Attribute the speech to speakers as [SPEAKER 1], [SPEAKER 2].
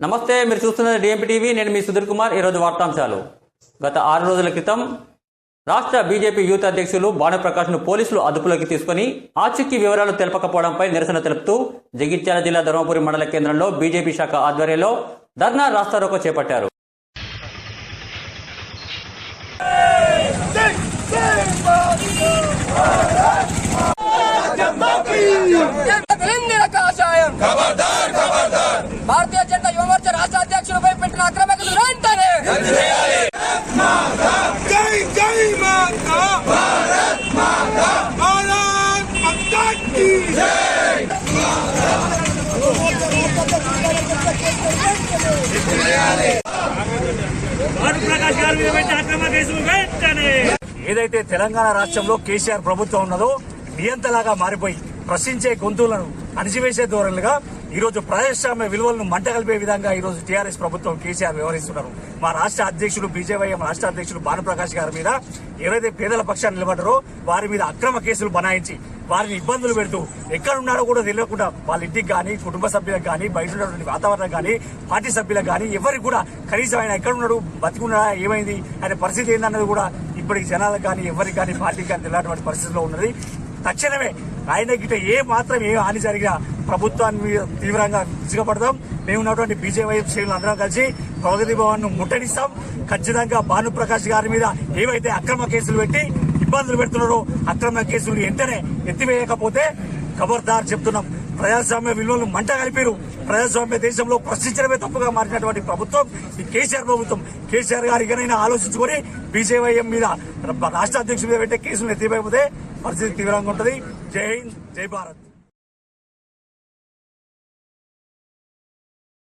[SPEAKER 1] నమస్తే మీరు చూస్తున్నది డిఎంపీ టీవీ నేను మీ సుధీర్ కుమార్. ఈరోజు వార్తాంశాలు. గత ఆరు రోజుల క్రితం రాష్ట్ర బీజేపీ యూత్ అధ్యక్షులు భానుప్రకాష్ను పోలీసులు అదుపులోకి తీసుకుని ఆచూకీ వివరాలు తెలపకపోవడంపై నిరసన తెలుపుతూ జగిత్యాల జిల్లా ధర్మపురి మండల కేంద్రంలో బీజేపీ శాఖ ఆధ్వర్యంలో ధర్నా రాస్తారోకో చేపట్టారు
[SPEAKER 2] తెలంగాణ కాషాయం భారతీయ జనతా యువమోర్చా రాష్ట్ర అధ్యక్షుడిపై పెట్టిన అక్రమ కేసులు వెంటనే
[SPEAKER 3] జై జై మాతా భారత్ మాతా భారత్ మాతా కీ
[SPEAKER 4] గారి మీద అక్రమ కేసులు వెంటనే ఏదైతే తెలంగాణ రాష్ట్రంలో కేసీఆర్ ప్రభుత్వం ఉన్నదో నియంతలాగా మారిపోయి ప్రశ్నించే గొంతులను అణిచివేసే ధోరణులుగా ఈరోజు ప్రజాస్వామ్య విలువలను మంటగలిపే విధంగా ఈరోజు టీఆర్ఎస్ ప్రభుత్వం కేసీఆర్ వ్యవహరిస్తున్నారు. మా రాష్ట్ర అధ్యక్షుడు బీజేవైఎం రాష్ట్ర అధ్యక్షుడు భానుప్రకాష్ గారి మీద ఏవైతే పేదల పక్షాన్ని నిలబడ్డారో వారి మీద అక్రమ కేసులు బనాయించి వారిని ఇబ్బందులు పెడుతూ ఎక్కడున్నారో కూడా తెలియకుండా వాళ్ళ ఇంటికి కానీ కుటుంబ సభ్యులకు కానీ బయట ఉన్నటువంటి వాతావరణం కానీ పార్టీ సభ్యులకు కానీ ఎవరికి కూడా కనీసం ఆయన ఎక్కడున్నాడు బతికున్నాడా ఏమైంది ఆయన పరిస్థితి ఏందన్నది కూడా ఇప్పటికి జనాలకు కానీ ఎవరికి కానీ పార్టీకి కానీ తెలియనటువంటి పరిస్థితిలో ఉన్నది. తక్షణమే ఆయన గిట్ట ఏ మాత్రం ఏ హాని జరిగినా ప్రభుత్వాన్ని తీవ్రంగా విసుగపడతాం మేము ఉన్నటువంటి బీజేపీ శ్రేణులు అందరం కలిసి ప్రగతి భవన్ను ముట్టడిస్తాం. ఖచ్చితంగా భానుప్రకాష్ గారి మీద ఏవైతే అక్రమ కేసులు పెట్టి ఇబ్బందులు పెడుతున్నారో అక్రమ కేసులు వెంటనే ఎత్తివేయకపోతే ఖబర్దార్ చెప్తున్నాం. ప్రజాస్వామ్య విలువలు మంట కలిపారు. ప్రజాస్వామ్య దేశంలో ప్రశ్నించడమే తప్పుగా మారినటువంటి ప్రభుత్వం ఈ కేసీఆర్ ప్రభుత్వం. కేసీఆర్ గారు ఆలోచించుకొని బీజేవైఎం మీద రాష్ట్ర అధ్యక్షుడి మీద పెట్టే కేసులు ఎత్తివేయకపోతే పరిస్థితి తీవ్రంగా ఉంటుంది. జై హింద్ జై భారత్.